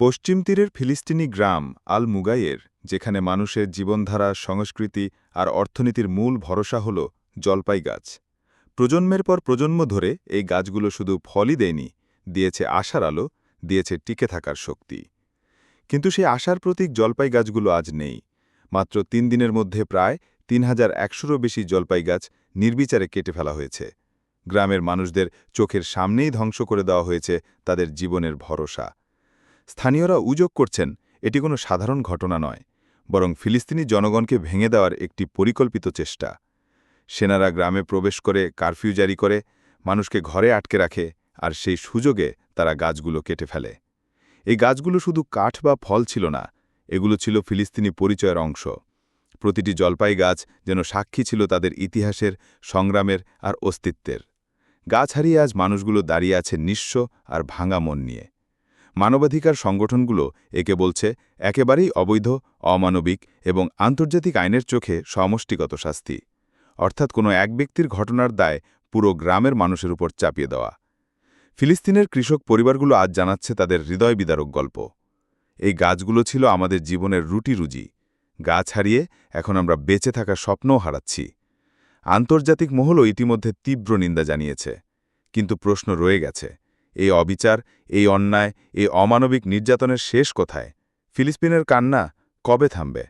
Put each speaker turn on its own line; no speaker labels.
পশ্চিম তীরের ফিলিস্তিনি গ্রাম আল মুগাইয়ের যেখানে মানুষের জীবনধারা, সংস্কৃতি আর অর্থনীতির মূল ভরসা হল জলপাই গাছ প্রজন্মের পর প্রজন্ম ধরে এই গাছগুলো শুধু ফলই দেয়নি, দিয়েছে আশার আলো, দিয়েছে টিকে থাকার শক্তি। কিন্তু সেই আশার প্রতীক জলপাই গাছগুলো আজ নেই। মাত্র তিন দিনের মধ্যে প্রায় তিন হাজার একশোরও বেশি জলপাই গাছ নির্বিচারে কেটে ফেলা হয়েছে। গ্রামের মানুষদের চোখের সামনেই ধ্বংস করে দেওয়া হয়েছে তাদের জীবনের ভরসা। স্থানীয়রা উযোগ করছেন, এটি কোনো সাধারণ ঘটনা নয়, বরং ফিলিস্তিনি জনগণকে ভেঙে দেওয়ার একটি পরিকল্পিত চেষ্টা। সেনারা গ্রামে প্রবেশ করে কারফিউ জারি করে, মানুষকে ঘরে আটকে রাখে, আর সেই সুযোগে তারা গাছগুলো কেটে ফেলে। এই গাছগুলো শুধু কাঠ বা ফল ছিল না, এগুলো ছিল ফিলিস্তিনি পরিচয়ের অংশ। প্রতিটি জলপাই গাছ যেন সাক্ষী ছিল তাদের ইতিহাসের, সংগ্রামের আর অস্তিত্বের। গাছ হারিয়ে আজ মানুষগুলো দাঁড়িয়ে আছে নিঃস্ব আর ভাঙা মন নিয়ে। মানবাধিকার সংগঠনগুলো একে বলছে একেবারেই অবৈধ, অমানবিক এবং আন্তর্জাতিক আইনের চোখে সমষ্টিগত শাস্তি। অর্থাৎ কোনো এক ব্যক্তির ঘটনার দায় পুরো গ্রামের মানুষের উপর চাপিয়ে দেওয়া। ফিলিস্তিনের কৃষক পরিবারগুলো আজ জানাচ্ছে তাদের হৃদয় বিদারক গল্প। এই গাছগুলো ছিল আমাদের জীবনের রুটি রুজি। গাছ হারিয়ে এখন আমরা বেঁচে থাকার স্বপ্নও হারাচ্ছি। আন্তর্জাতিক মহলও ইতিমধ্যে তীব্র নিন্দা জানিয়েছে। কিন্তু প্রশ্ন রয়ে গেছে এই অবিচার এই অন্যায় এই অমানবিক নির্যাতনের শেষ কোথায়? ফিলিস্তিনের কান্না কবে থামবে?